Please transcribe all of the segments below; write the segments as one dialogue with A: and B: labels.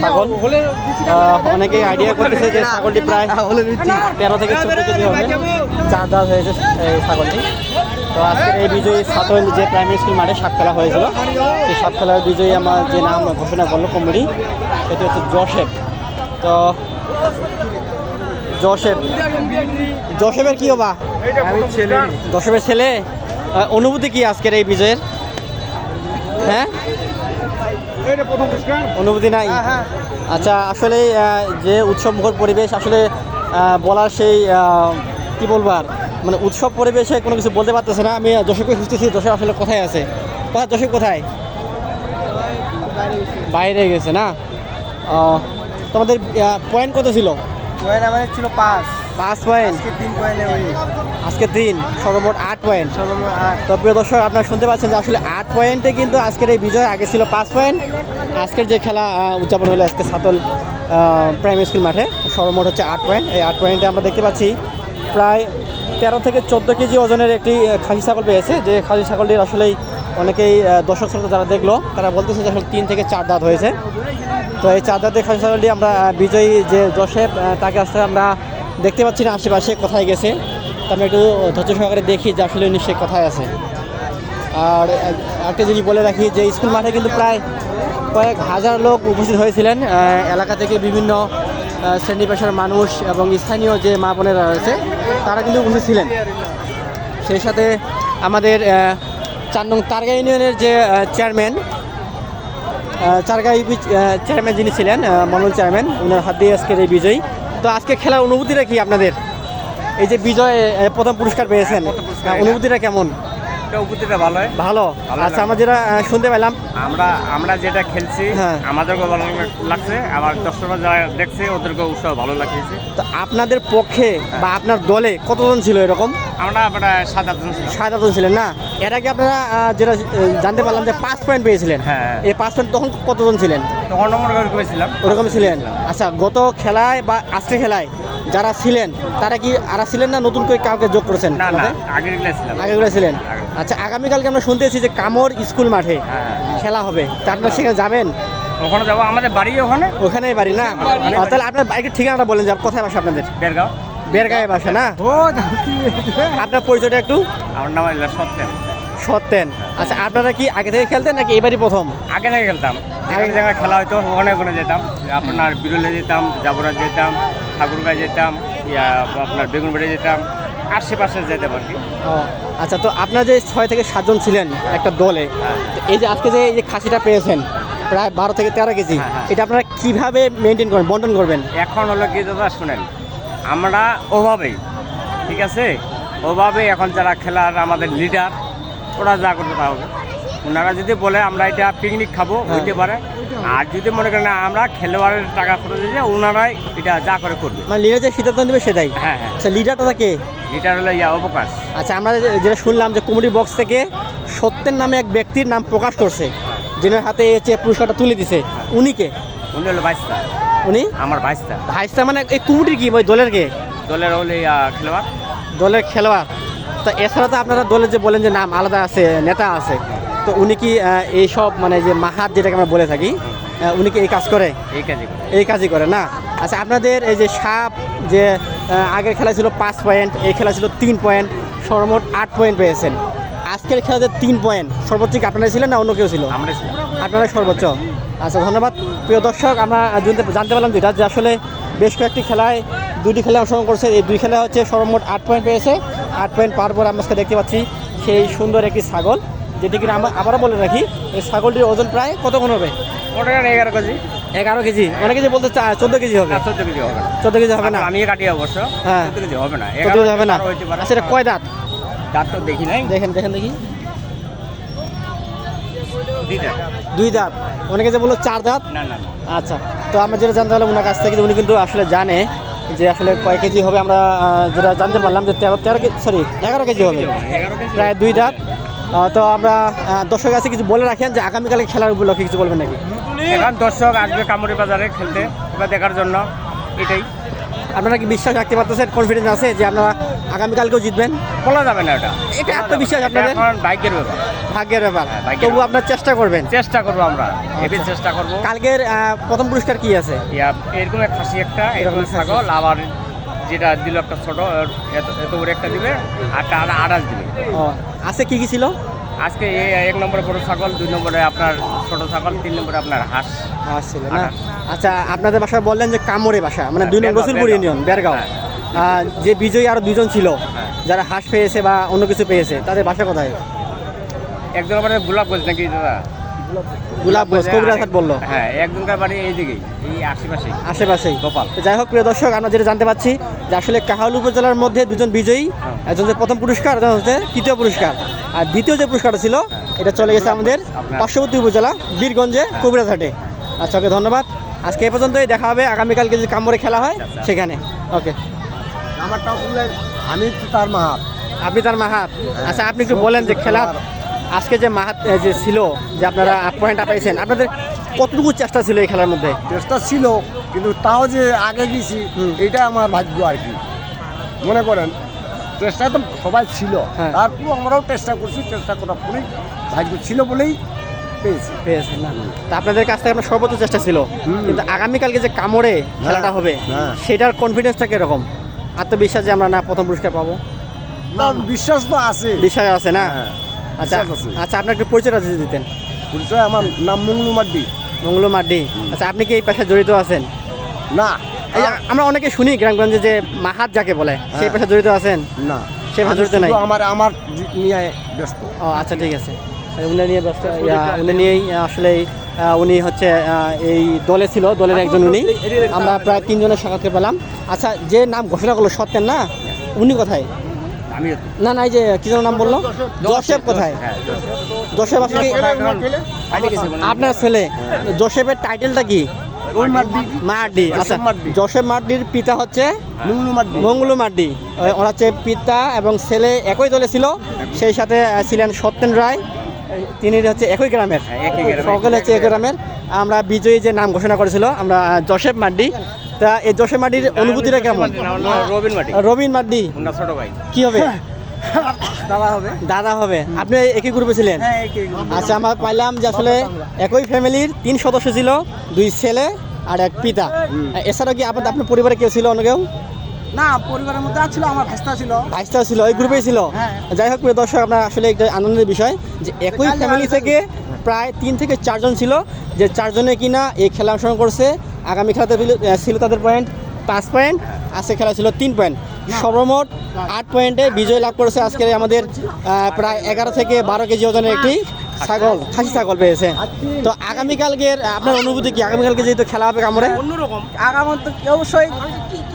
A: ছাগল। আহ, অনেকেই আইডিয়া করতেছে যে ছাগলটি প্রায় তেরো থেকে চার দাঁত হয়েছে এই ছাগলটি। তো আজকে এই বিজয়ী সাতল যে প্রাইমারি স্কুল মাঠে সাত খেলা হয়েছিল সেই সাত খেলার বিজয়ী আমার যে নাম ঘোষণা করল কমিটি সেটি হচ্ছে জোসেফ। তো জোসেফ জোসেফের কি হবা জোসেফের ছেলে অনুভূতি কি আজকের এই বিজয়ের? হ্যাঁ? অনুভূতি নাই? আচ্ছা আসলে যে উৎসব মুখর পরিবেশ আসলে বলার সেই কি বলব আর? মানে উৎসব পরিবেশে কোনো কিছু বলতে পারতেছে না। আমি দর্শককে খুঁজতেছি দর্শক আসলে কোথায় আছে? কোথায় দর্শক কোথায়? বাইরে গেছে না? তোমাদের পয়েন্ট কত ছিল?
B: পয়েন্ট আমাদের ছিল পাঁচ।
A: পাঁচ পয়েন্ট
B: তিন পয়েন্টে ওই
A: আজকে তিন সর্বমোট আট পয়েন্ট তো প্রিয় দর্শক, আপনারা শুনতে পাচ্ছেন যে আসলে আট পয়েন্টে কিন্তু আজকের এই বিজয় আগে ছিল পাঁচ পয়েন্ট আজকের যে খেলা উদযাপন হলো আজকে সাতল প্রাইমারি স্কুল মাঠে। সর্বমোট হচ্ছে আট পয়েন্ট এই আট পয়েন্টে আমরা দেখতে পাচ্ছি প্রায় তেরো থেকে চোদ্দ কেজি ওজনের একটি খাসি ছাগল পেয়েছে। যে খাসি ছাগলটির আসলেই অনেকেই দর্শক শ্রোতা যারা দেখল, তারা বলতেছে যে আসলে তিন থেকে চার দাঁত হয়েছে। তো এই চার দাঁতের খাসি ছাগলটি আমরা বিজয়ী যে জোসেফ তাকে আসলে আমরা দেখতে পাচ্ছি না আশেপাশে কোথায় গেছে। তো আমরা একটু ধৈর্য সহকারে দেখি যে আসলে উনি সে কোথায় আছে। আর একটা জিনিস বলে রাখি যে স্কুল মাঠে কিন্তু প্রায় কয়েক হাজার লোক উপস্থিত হয়েছিলেন এলাকা থেকে বিভিন্ন শ্রেণি পেশার মানুষ এবং স্থানীয় যে মা বোনেরা রয়েছে, তারা কিন্তু উপস্থিত ছিলেন। সেই সাথে আমাদের চার নং তারগা ইউনিয়নের যে চেয়ারম্যান চারগা ইউপি চেয়ারম্যান যিনি ছিলেন মন্ডল চেয়ারম্যান ওনার হাত দিয়ে আজকের এই বিজয়ী। তো আজকে খেলার অনুভূতিটা কি আপনাদের? এই যে বিজয় প্রথম পুরস্কার পেয়েছেন। অনুভূতিটা কেমন?
C: এটা উপস্থিতিটা ভালো হয়।
A: ভালো? আচ্ছা আমরা যেটা শুনতে পেলাম।
C: আমরা আমরা যেটা খেলছি
A: হ্যাঁ।
C: আমাদেরকেও ভালো লাগছে আবার দর্শকরা যারা দেখছে ওদেরকেও উৎসাহ ভালো লাগছে
A: তো আপনাদের পক্ষে বা আপনার দলে কতজন ছিল এরকম?
C: আমরা প্রায় সাত আটজন ছিলাম।
A: সাত আটজন ছিলেন না? এর আগে আপনারা যেটা জানতে পারলাম যে পাঁচ পয়েন্ট পেয়েছিলেন।
C: হ্যাঁ।
A: এই পাঁচ পয়েন্ট তখন কতজন ছিলেন?
C: তখন নম্বর করেছিলাম
A: ওরকম ছিলেন। আচ্ছা গত খেলায় বা আজকে খেলায় যারা ছিলেন তারা কি আর ছিলেন না? নতুন করে কাউকে যোগ করেছেন? আগেগুলো ছিলেন? আচ্ছা আগামীকালকে আমরা শুনতেছি যে কামর স্কুল মাঠে
C: হ্যাঁ
A: খেলা হবে। আপনারা সেখানে যাবেন?
C: ওখানে যাব। আমাদের বাড়ি ওখানে?
A: ওখানেই বাড়ি না? তাহলে আপনার বাইকের ঠিকানাটা বলেন যে কোথায় বাসা আপনাদের?
C: বেরগাঁও
A: বেরগাঁয়ে বাসা না? আপনার পরিচয়টা একটু?
C: আমার নাম সত্যেন।
A: সত্যেন। আচ্ছা আপনারা কি আগে থেকে খেলতেন নাকি এবারই প্রথম?
C: আগে থেকে খেলতাম। আগে জায়গায় খেলা হয়তো ওখানে ওখানে যেতাম। আপনার বিরলে যেতাম জাবরা যেতাম ঠাকুরগাঁ যেতাম ইয়া, আপনার বেগুনবাড়ি যেতাম আশেপাশে যেতে পারি
A: ও, আচ্ছা তো আপনারা যে ছয় থেকে সাতজন ছিলেন একটা দলে এই যে আজকে যে এই যে খাসিটা পেয়েছেন প্রায় বারো থেকে তেরো কেজি
C: হ্যাঁ, হ্যাঁ।
A: এটা আপনারা কীভাবে মেনটেন করবেন বন্টন করবেন?
C: এখন হলো কি দাদা শুনেন আমরা ওভাবেই ঠিক আছে? ওভাবে এখন যারা খেলার আমাদের লিডার ওরা যা করতে তা হবে। ওনারা যদি বলে আমরা এটা পিকনিক খাব
A: হ্যাঁ।
C: হইতে পারে। আর যদি মনে করেন আমরা খেলোয়াড়ের টাকা খরচ দিয়ে ওনারাই এটা যা করে করবে।
A: মানে লিডার যে সিদ্ধান্ত নেবে সেটাই।
C: হ্যাঁ হ্যাঁ।
A: আচ্ছা লিডারটা কে?
C: লিডার হলো ইয়া অবকাশ।
A: আচ্ছা আমরা যেটা শুনলাম যে কমেডি বক্স থেকে সত্যের নামে এক ব্যক্তির নাম প্রকাশ করছে যিনার হাতে এই যে পুরস্কারটা তুলে দিছে উনি কে?
C: উনি হলো বাইশটা
A: উনি?
C: আমার বাইশটা
A: ভাইসটা মানে এই কুমুটির কি ওই দলের কে?
C: দলের হলে ইয়া খেলোয়াড়।
A: দলের খেলোয়াড়। তা এছাড়া তো আপনারা দলের যে বলেন যে নাম আলাদা আছে নেতা আছে তো উনি কি এইসব মানে যে মাহাত যেটাকে আমরা বলে থাকি উনি কি এই কাজ করে?
C: এই কাজই করে।
A: এই কাজই করে না? আচ্ছা আপনাদের এই যে সাপ যে আগের খেলা ছিল পাঁচ পয়েন্ট এই খেলা ছিল তিন পয়েন্ট সর্বমোট আট পয়েন্ট পেয়েছেন। আজকের খেলাতে তিন পয়েন্ট সর্বোচ্চ কি আপনারা ছিলেন না অন্য কেউ ছিল? আপনারা সর্বোচ্চ। আচ্ছা ধন্যবাদ। প্রিয় দর্শক আমরা জানতে- জানতে পারলাম যেটা যে আসলে বেশ কয়েকটি খেলায় দুটি খেলায় অংশগ্রহণ করছে। এই দুই খেলা হচ্ছে সর্বমোট আট পয়েন্ট পেয়েছে। আট পয়েন্ট পাওয়ার পর আমরা দেখতে পাচ্ছি সেই সুন্দর একটি ছাগল। যেটি কিনা আমরা আবারও বলে রাখি এই ছাগলটির ওজন প্রায় কত গুণ হবে?
C: ওটা এগারো কেজি।
A: এগারো কেজি? অনেকে যে বলতে চোদ্দ কেজি হবে।
C: চোদ্দ কেজি হবে না।
A: চোদ্দ কেজি হবে না?
C: আমি কাটি অবশ্য।
A: হ্যাঁ।
C: চোদ্দ কেজি হবে না।
A: চোদ্দ কেজি হবে না? এটা কয় দাঁত?
C: দাঁত তো দেখি নাই।
A: দেখেন দেখেন দেখি। দুই দাঁত। অনেকে যে বলল চার দাঁত?
C: না না না।
A: আচ্ছা তো আমরা যেটা জানতে পারলাম ওনার কাছ থেকে উনি কিন্তু আসলে জানে যে আসলে কয় কেজি হবে আমরা যেটা জানতে পারলাম যে তেরো তেরো কেজি সরি এগারো কেজি হবে। প্রায় দুই দাঁত। তো আমরা আহ, দর্শকের কাছে কিছু বলে রাখেন যে আগামীকালে খেলার উপলক্ষে কিছু বলবেন নাকি?
C: এখন দর্শক আসবে কামড়ি বাজারে খেলতে ওটা দেখার জন্য এটাই।
A: আপনারা কি বিশ্বাস রাখতে পারতেছেন কনফিডেন্স আছে যে আপনারা আগামীকালকেও জিতবেন?
C: বলা যাবে না এটা।
A: এটা আত্মবিশ্বাস আপনাদের?
C: এটা এখন বাইকের ব্যাপার।
A: ভাগ্যের ব্যাপার।
C: হ্যাঁ,
A: তবু আপনার চেষ্টা করবেন।
C: চেষ্টা করব আমরা। এবার চেষ্টা করব।
A: কালকের প্রথম পুরস্কার কি আছে?
C: এরকম এক খাসি একটা এরকম। ছাগল আবার যেটা দিল একটা ছোট এত এত বড় একটা দিবে আর আড়াল দিবে।
A: আছে কি কি ছিল?
C: আজকে এই এক নম্বরে বড় ছাগল দুই নম্বরে আপনার ছোট ছাগল তিন নম্বরে আপনার হাঁস।
A: হাঁস ছিল না? আচ্ছা আপনাদের বাসায় বললেন যে কামরে বাসা মানে
C: হ্যাঁ,
A: দুই
C: নম্বর
A: রসুলপুর। ইউনিয়ন বেরগাঁও।
C: হ্যাঁ।
A: যে বিজয়ী আরও দুজন ছিল
C: হ্যাঁ।
A: যারা হাঁস পেয়েছে বা অন্য কিছু পেয়েছে তাদের বাসা কোথায়?
C: একজন গোলাপগঞ্জ নাকি দাদা?
A: গোলাপ ঘোষ কবিরাজ বলল।
C: হ্যাঁ একজনকার বাড়ি এইদিকেই এই আশেপাশে।
A: আশেপাশেই
C: গোপাল।
A: যাই হোক প্রিয় দর্শক আমরা যেটা জানতে পাচ্ছি যে আসলে কাহাল উপজেলার মধ্যে দুজন বিজয়ী
C: হ্যাঁ।
A: একজন যে প্রথম পুরস্কার একজন হচ্ছে তৃতীয় পুরস্কার। আর দ্বিতীয় যে পুরস্কারটা ছিল এটা চলে গেছে আমাদের পার্শ্ববর্তী উপজেলা বীরগঞ্জে কবিরাজহাটে আচ্ছা ওকে ধন্যবাদ। আজকে এ পর্যন্তই দেখা হবে আগামীকালকে যদি কামড়ে খেলা হয়
C: আচ্ছা।
A: সেখানে। ওকে।
B: শুনলেন আমি তার মাহাত।
A: আপনি তার মাহাত। আচ্ছা আপনি একটু বলেন যে খেলা আজকে যে মাহাত যে ছিল যে আপনারা পয়েন্ট পাইছেন আপনাদের কতটুকু চেষ্টা ছিল এই খেলার মধ্যে?
B: চেষ্টা ছিল কিন্তু তাও যে আগে গেছি। এটা আমার ভাগ্য আর কি। মনে করেন চেষ্টা তো সবাই ছিল।
A: হ্যাঁ।
B: তারপর আমরাও চেষ্টা করছি চেষ্টা করার পরেই ভাগ্য ছিল বলেই পেয়েছি।
A: না? তা আপনাদের কাছ থেকে আপনার সর্বোচ্চ চেষ্টা ছিল। কিন্তু আগামীকালকে যে কামড়ে খেলাটা হবে
B: হ্যাঁ।
A: সেটার কনফিডেন্সটা কীরকম? আত্মবিশ্বাস যে আমরা না প্রথম পুরস্কার পাবো?
B: না বিশ্বাস তো আছে।
A: বিশ্বাস আছে না?
B: হ্যাঁ,
A: আচ্ছা আচ্ছা আপনার একটু পরিচয়টা যদি দিতেন।
B: পরিচয় আমার নাম মঙ্গলু মাড্ডি।
A: মঙ্গল মাড্ডি। আচ্ছা আপনি কি এই পেশায় জড়িত আছেন?
B: না।
A: আমরা অনেকে শুনি গ্রামগঞ্জে যে মাহাত যাকে বলে সেই
B: হ্যাঁ।
A: জড়িত আছেন?
B: না।
A: সে জড়িত নাই?
B: আমার আমার নিয়ে ব্যস্ত।
A: ও আচ্ছা ঠিক আছে। উনি নিয়ে ব্যস্ত উনি নিয়েই আসলে উনি হচ্ছে এই দলে ছিল দলের একজন উনি। আমরা প্রায় তিনজনের সাক্ষাৎকার পেলাম। আচ্ছা যে নাম ঘোষণা করল সত্যেন না উনি কোথায়?
C: আমি
A: না না এই যে কি যেন নাম বলল? জোসেফ কোথায়?
C: হ্যাঁ
A: জোসেফ। আসলে আপনার ছেলে জোসেফের টাইটেলটা কি? মার্ডি আচ্ছা। জোসেফ মার্ডির পিতা হচ্ছে
B: মঙ্গলু মাড্ডি।
A: মঙ্গলু মার্ডি ওরা হচ্ছে পিতা এবং ছেলে একই দলে ছিল সেই সাথে ছিলেন সত্যেন রায়। তিনি হচ্ছে একই গ্রামের।
C: হ্যাঁ, একই গ্রামের।
A: সকলে হচ্ছে একই গ্রামের। আমরা বিজয়ী যে নাম ঘোষণা করেছিল আমরা জোসেফ মার্ডি তা এই জোসেফ মার্ডির অনুভূতিটা কেমন?
C: রবিন মাটি।
A: রবিন
C: ওনার ছোট ভাই।
A: কি হবে?
B: দাদা হবে।
A: দাদা হবে। আপনি একই গ্রুপে ছিলেন?
B: হ্যাঁ,
A: আচ্ছা আমরা পাইলাম যে আসলে একই ফ্যামিলির তিন সদস্য ছিল দুই ছেলে আর এক পিতা। এছাড়াও কি আপনার আপনার পরিবারে কেউ ছিল অন্য কেউ?
B: না পরিবারের মধ্যে ছিল আমার ভাস্তা ছিল।
A: বাইশটা ছিল ওই গ্রুপেই ছিল?
B: হ্যাঁ।
A: যাই হোক প্রিয় দর্শক আপনার আসলে একটা আনন্দের বিষয় যে একই ফ্যামিলি থেকে প্রায় তিন থেকে চারজন ছিল যে চারজনে কিনা এই খেলা অংশগ্রহণ করছে আগামী খেলাতে ছিল তাদের পয়েন্ট পাঁচ পয়েন্ট আজকে খেলা ছিল তিন পয়েন্ট সর্বমোট আট পয়েন্টে বিজয় লাভ করেছে আজকের এই আমাদের প্রায় এগারো থেকে বারো কেজি ওজনের একটি ছাগল, খাসি ছাগল পেয়েছে। তো আগামীকালকের আপনার অনুভূতি কি? আগামীকালকে যেহেতু খেলা হবে কামড়ে?
D: অন্যরকম। আগামী অবশ্যই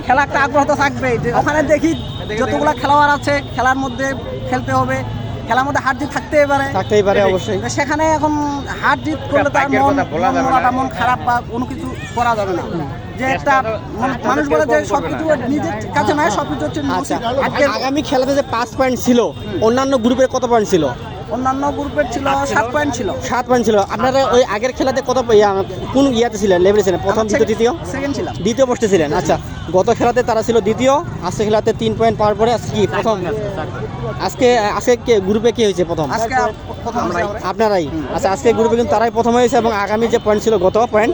D: খেলা একটা আগ্রহ থাকবে ওখানে দেখি যতগুলো খেলোয়াড় আছে, খেলার মধ্যে খেলতে হবে। খেলার মধ্যে হার জিত থাকতেই পারে।
A: থাকতেই পারে অবশ্যই।
D: সেখানে এখন হার জিত করলে তার মন মন মনটা মন খারাপ বা কোনো কিছু করা যাবে না। যে একটা মন- মানুষ বলে যে
C: কম
D: সব
C: করবে
D: কিছু
C: না।
D: নিজের কাছে নয় সব কিছু হচ্ছে
A: আচ্ছা। আগামী খেলাতে যে পাঁচ পয়েন্ট ছিল অন্যান্য গ্রুপের কত পয়েন্ট ছিল?
D: অন্যান্য গ্রুপের ছিল সাত পয়েন্ট ছিল।
A: সাত পয়েন্ট ছিল। আপনারা ওই আগের খেলাতে কত ইয়া, কোন ইয়াতে ছিলেন? লেভেলে ছিলেন? প্রথম দ্বিতীয় তৃতীয়?
D: সেকেন্ড ছিলাম।
A: দ্বিতীয় পোস্টে ছিলেন। আচ্ছা। গত খেলাতে তারা ছিল দ্বিতীয় আজকে খেলাতে তিন পয়েন্ট পাওয়ার পরে আজকে কি প্রথম? আজকে আজকে কে গ্রুপে কে হয়েছে প্রথম?
D: আজকে প্রথম আমরা
A: আপনারাই। আচ্ছা আজকে গ্রুপে কিন্তু তারাই প্রথম হয়েছে এবং আগামী যে পয়েন্ট ছিল গত পয়েন্ট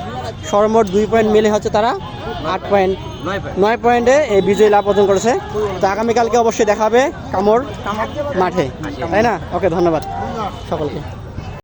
A: সর্বমোট দুই পয়েন্ট মিলে হচ্ছে তারা আট
C: পয়েন্ট
A: নয় পয়েন্টে এই বিজয় লাভ অর্জন করেছে। তো আগামীকালকে অবশ্যই দেখা হবে কামড় মাঠে। তাই না? ওকে ধন্যবাদ সকলকে।